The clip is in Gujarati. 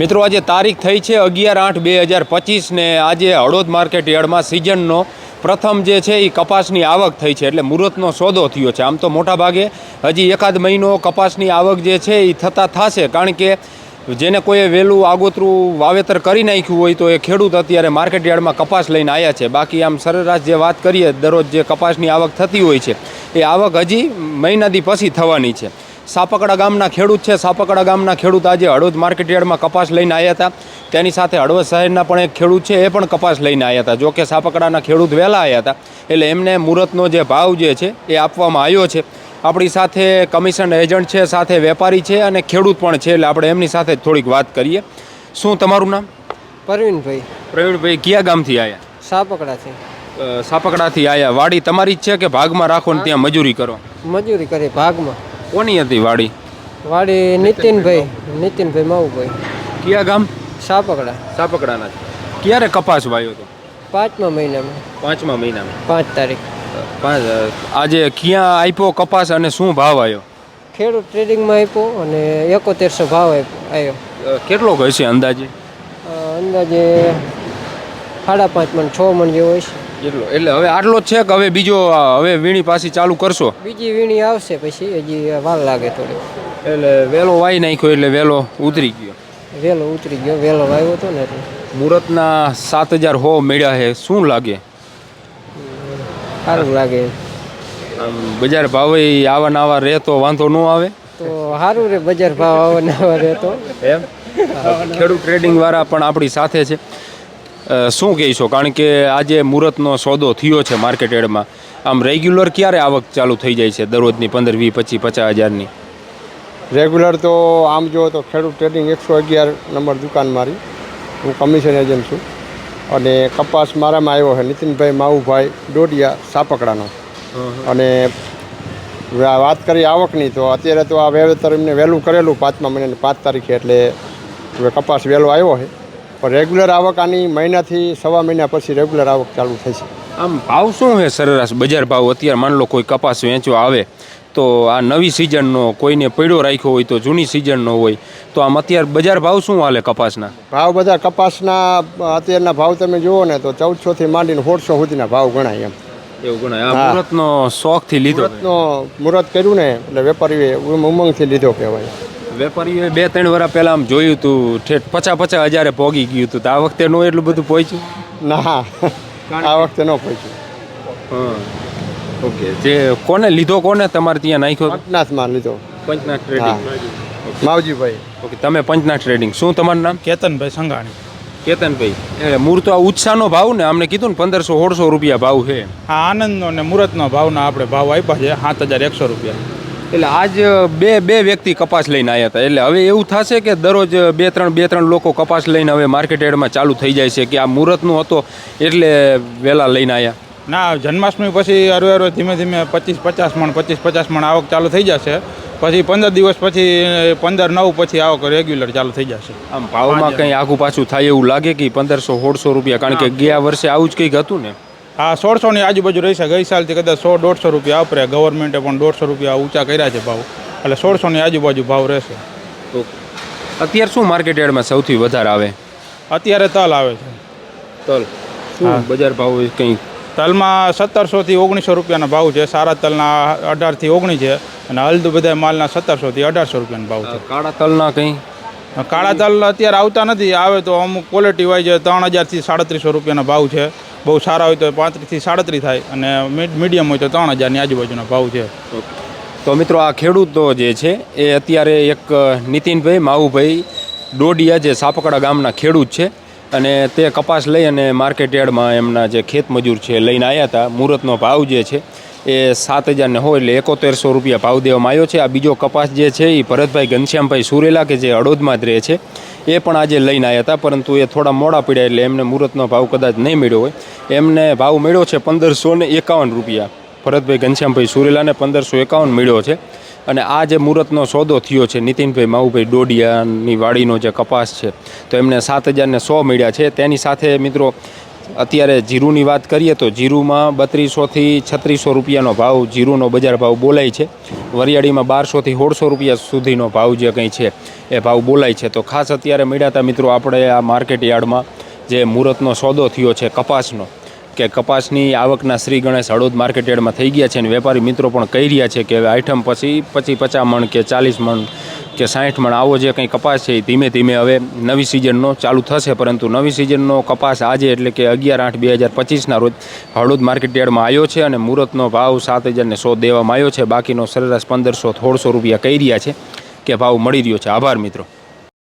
મિત્રો, આજે તારીખ થઈ છે અગિયાર આઠ બે હજાર પચીસને આજે હળોદ માર્કેટ યાર્ડમાં સિઝનનો પ્રથમ જે છે એ કપાસની આવક થઈ છે. એટલે મુહૂર્તનો સોદો થયો છે. આમ તો મોટા ભાગે હજી એકાદ મહિનો કપાસની આવક જે છે એ થતાં થશે. કારણ કે જેને કોઈએ વહેલું આગોતરું વાવેતર કરી નાખ્યું હોય તો એ ખેડૂત અત્યારે માર્કેટ યાર્ડમાં કપાસ લઈને આવ્યા છે. બાકી આમ સરેરાશ જે વાત કરીએ, દરરોજ જે કપાસની આવક થતી હોય છે, એ આવક હજી મહિનાથી પછી થવાની છે. સાપકડા ગામના ખેડૂત છે. સાપકડા ગામના ખેડૂત આજે હળવદ માર્કેટયાર્ડમાં કપાસ લઈને આવ્યા હતા. તેની સાથે હળવદ શહેરના પણ એક ખેડૂત છે એ પણ કપાસ લઈને આવ્યા હતા. જો કે સાપકડાના ખેડૂત વહેલા આવ્યા હતા એટલે એમને મુહૂર્તનો જે ભાવ જે છે એ આપવામાં આવ્યો છે. આપણી સાથે કમિશન એજન્ટ છે સાથે વેપારી છે અને ખેડૂત પણ છે એટલે આપણે એમની સાથે થોડીક વાત કરીએ. શું તમારું નામ? પ્રવીણભાઈ. પ્રવીણભાઈ કયા ગામથી આવ્યા? સાપકડાથી સાપકડાથી આવ્યા. વાડી તમારી જ છે કે ભાગમાં રાખો ને ત્યાં મજૂરી કરો? મજૂરી કરી ભાગમાં. કોની હતી વાડી? વાડી નીતિનભાઈ નીતિનભાઈ માવુભાઈ. કયા ગામ? સાપકડા. સાપકડાના ક્યારે કપાસ વાયો હતો? પાંચમા મહિનામાં. પાંચમા મહિનામાં. પાંચ તારીખ. પાંચ આજે ક્યાં આપ્યો કપાસ અને શું ભાવ આવ્યો ખેડૂત ટ્રેડિંગમાં આપ્યો અને એકોતેરસો ભાવ આવ્યો કેટલો હશે અંદાજે? અંદાજે સાડા પાંચ મણ છ મણ જેવો હશે એટલો. એટલે હવે આટલો જ છે કે હવે બીજો હવે વીણી પાછી ચાલુ કરશો? બીજી વીણી આવશે પછી હજી વાર લાગે થોડી. એટલે વેલો વાઈ નાખ્યો એટલે વેલો ઉતરી ગયો. વેલો ઉતરી ગયો વેલો વાયો હતો ને એટલે. મુહૂર્તના સાત હજાર હો મળ્યા છે શું લાગે? સારું લાગે. બજાર ભાવ આવા નાવા રહે તો વાંધો ન આવે? તો સારું રે બજાર ભાવ આવવાના રહેતો. એમ? ખેડૂત ટ્રેડિંગ વાળા પણ આપણી સાથે છે. શું કહીશો? કારણ કે આજે મુહૂર્તનો સોદો થયો છે માર્કેટ એડમાં આમ રેગ્યુલર ક્યારે આવક ચાલુ થઈ જાય છે દરરોજની પંદર વીસ પચીસ પચાસ હજારની? રેગ્યુલર તો આમ જો તો ખેડૂત ટ્રેડિંગ એકસો અગિયાર નંબર દુકાન મારી. હું કમિશન એજન્ટ છું. અને કપાસ મારામાં આવ્યો છે નીતિનભાઈ માવુભાઈ ડોડિયા સાપકડાનો. અને વાત કરી આવકની તો અત્યારે તો આ વેવેતર એમને વહેલું કરેલું પાંચમા મહિનાની પાંચ તારીખે એટલે હવે કપાસ વહેલો આવ્યો છે. પણ રેગ્યુલર આવક આની મહિનાથી સવા મહિના પછી રેગ્યુલર આવક ચાલુ થશે આમ ભાવ શું છે સરેરાશ? બજાર ભાવ અત્યારે માન લો કોઈ કપાસ વેચવા આવે તો આ નવી સિઝનનો કોઈને પડ્યો રાખ્યો હોય તો જૂની સિઝનનો હોય તો આમ અત્યારે બજાર ભાવ શું હાલે કપાસના? ભાવ બધા કપાસના અત્યારના ભાવ તમે જુઓ ને તો ચૌદસોથી માંડીને સોળસો સુધીના ભાવ ગણાય એમ. એવું ગણાય? હા. મુહૂર્તનો શોખથી લીધો. મુહૂર્ત કર્યું ને એટલે વેપારીએ ઉમંગથી લીધો કહેવાય. વેપારીઓએ બે ત્રણ વર્ષ પહેલાં આમ જોયું હતું ઠેઠ પચાસ પચાસ હજારે પોગી ગયું હતું તો આ વખતે નો એટલું બધું પહોંચ્યું ના આ વખતે ન પહોંચ્યું હા ઓકે. જે કોને લીધો કોને તમારે ત્યાં નાખ્યો પંચનાથમાં લીધો. પંચનાથ ટ્રેડિંગ માવજીભાઈ. ઓકે તમે પંચનાથ ટ્રેડિંગ શું તમારું નામ? કેતનભાઈ સંઘાણી. કેતનભાઈ. એ મૂર્ત તો આ ઉત્સાહનો ભાવ ને અમને કીધું ને પંદરસો સોળસો રૂપિયા ભાવ છે. આ આનંદનો અને મુહૂર્તનો ભાવના આપણે ભાવ આપ્યા છે સાત હજાર એકસો રૂપિયા. એટલે આજ બે બે વ્યક્તિ કપાસ લઈને આવ્યા હતા. એટલે હવે એવું થશે કે દરરોજ બે ત્રણ બે ત્રણ લોકો કપાસ લઈને હવે માર્કેટ યાર્ડમાં ચાલુ થઈ જાય છે કે આ મુહૂર્તનું હતો એટલે વહેલા લઈને આવ્યા ના જન્માષ્ટમી પછી હરવે હરવે ધીમે ધીમે પચીસ પચાસ મણ પચીસ પચાસ મણ આવક ચાલુ થઈ જશે. પછી પંદર દિવસ પછી પંદર નવ પછી આવક રેગ્યુલર ચાલુ થઈ જશે. આમ ભાવમાં કંઈ આઘું પાછું થાય એવું લાગે કે પંદરસો સોળસો રૂપિયા? કારણ કે ગયા વર્ષે આવું જ કંઈક હતું ને? આ સોળસોની આજુબાજુ રહેશે ગઈ સાલથી કદાચ સો દોઢસો રૂપિયા આપરે ગવર્મેન્ટે પણ દોઢસો રૂપિયા ઊંચા કર્યા છે ભાવ. એટલે સોળસોની આજુબાજુ ભાવ રહેશે. તો અત્યારે શું માર્કેટ યાર્ડમાં સૌથી વધારે આવે? અત્યારે તલ આવે છે. તલ. શું બજાર ભાવ કંઈ? તલમાં સત્તરસોથી ઓગણીસો રૂપિયાના ભાવ છે. સારા તલના અઢારથી ઓગણીસ છે. અને હલ્દ બધા માલના સત્તરસોથી અઢારસો રૂપિયાનો ભાવ છે. કાળા તલના કંઈ? કાળા તલ અત્યારે આવતા નથી. આવે તો અમુક ક્વોલિટી વાઇઝ ત્રણ હજારથી સાડત્રીસો રૂપિયાના ભાવ છે. બહુ સારા હોય તો પાંત્રીસથી સાડત્રીસ થાય અને મિડ મીડિયમ હોય તો ત્રણ હજારની આજુબાજુના ભાવ છે. તો મિત્રો આ ખેડૂતો જે છે, એ અત્યારે એક નીતિનભાઈ, માવુભાઈ ડોડિયા જે સાપકડા ગામના ખેડૂત છે અને તે કપાસ લઈ અને માર્કેટ યાર્ડમાં એમના જે ખેત મજૂર છે લઈને આવ્યા હતા. મુહૂર્તનો ભાવ જે છે, એ સાત હજારને હોય એટલે એકોતેરસો રૂપિયા ભાવ દેવામાં આવ્યો છે. આ બીજો કપાસ જે છે, એ ભરતભાઈ ઘનશ્યામભાઈ સુરેલા કે જે હળોદમાં જ રહે છે. એ પણ આજે લઈને આવ્યા હતા, પરંતુ એ થોડા મોડા પડ્યા એટલે એમને મુહૂર્તનો ભાવ કદાચ નહીં મળ્યો હોય. એમને ભાવ મળ્યો છે પંદરસો ને એકાવન રૂપિયા. ભરતભાઈ ઘનશ્યામભાઈ સુરેલાને પંદરસો એકાવન મળ્યો છે. અને આ જે મુહૂર્તનો સોદો થયો છે, નીતિનભાઈ માઉભાઈ ડોડિયાની વાડીનો જે કપાસ છે, તો એમને સાત હજારને સો મળ્યા છે. તેની સાથે મિત્રો અત્યારે જીરુની વાત કરીએ તો જીરુમાં બત્રીસોથી છત્રીસો રૂપિયાનો ભાવ જીરુનો બજાર ભાવ બોલાય છે. વરિયાળીમાં બારસોથી સોળસો રૂપિયા સુધીનો ભાવ જે કંઈ છે એ ભાવ બોલાય છે. તો ખાસ અત્યારે મળ્યા મિત્રો આપણે આ માર્કેટ યાર્ડમાં જે મુહૂર્તનો સોદો થયો છે, કપાસનો. કે કપાસની આવકના શ્રી ગણેશ હળોદ માર્કેટયાર્ડમાં થઈ ગયા છે અને વેપારી મિત્રો પણ કહી રહ્યા છે કે આઈટમ પછી પચી પચાસ મણ કે ચાલીસ મણ કે સાઠ મણ આવો જે કંઈ કપાસ છે એ ધીમે ધીમે હવે નવી સિઝનનો ચાલુ થશે. પરંતુ નવી સિઝનનો કપાસ આજે એટલે કે અગિયાર આઠ બે હજાર પચીસના રોજ હળોદ માર્કેટયાર્ડમાં આવ્યો છે અને મુહૂર્તનો ભાવ સાત હજારને સો દેવામાં આવ્યો છે. બાકીનો સરેરાશ પંદરસો થોડસો રૂપિયા કહી રહ્યા છે કે ભાવ મળી રહ્યો છે. આભાર મિત્રો.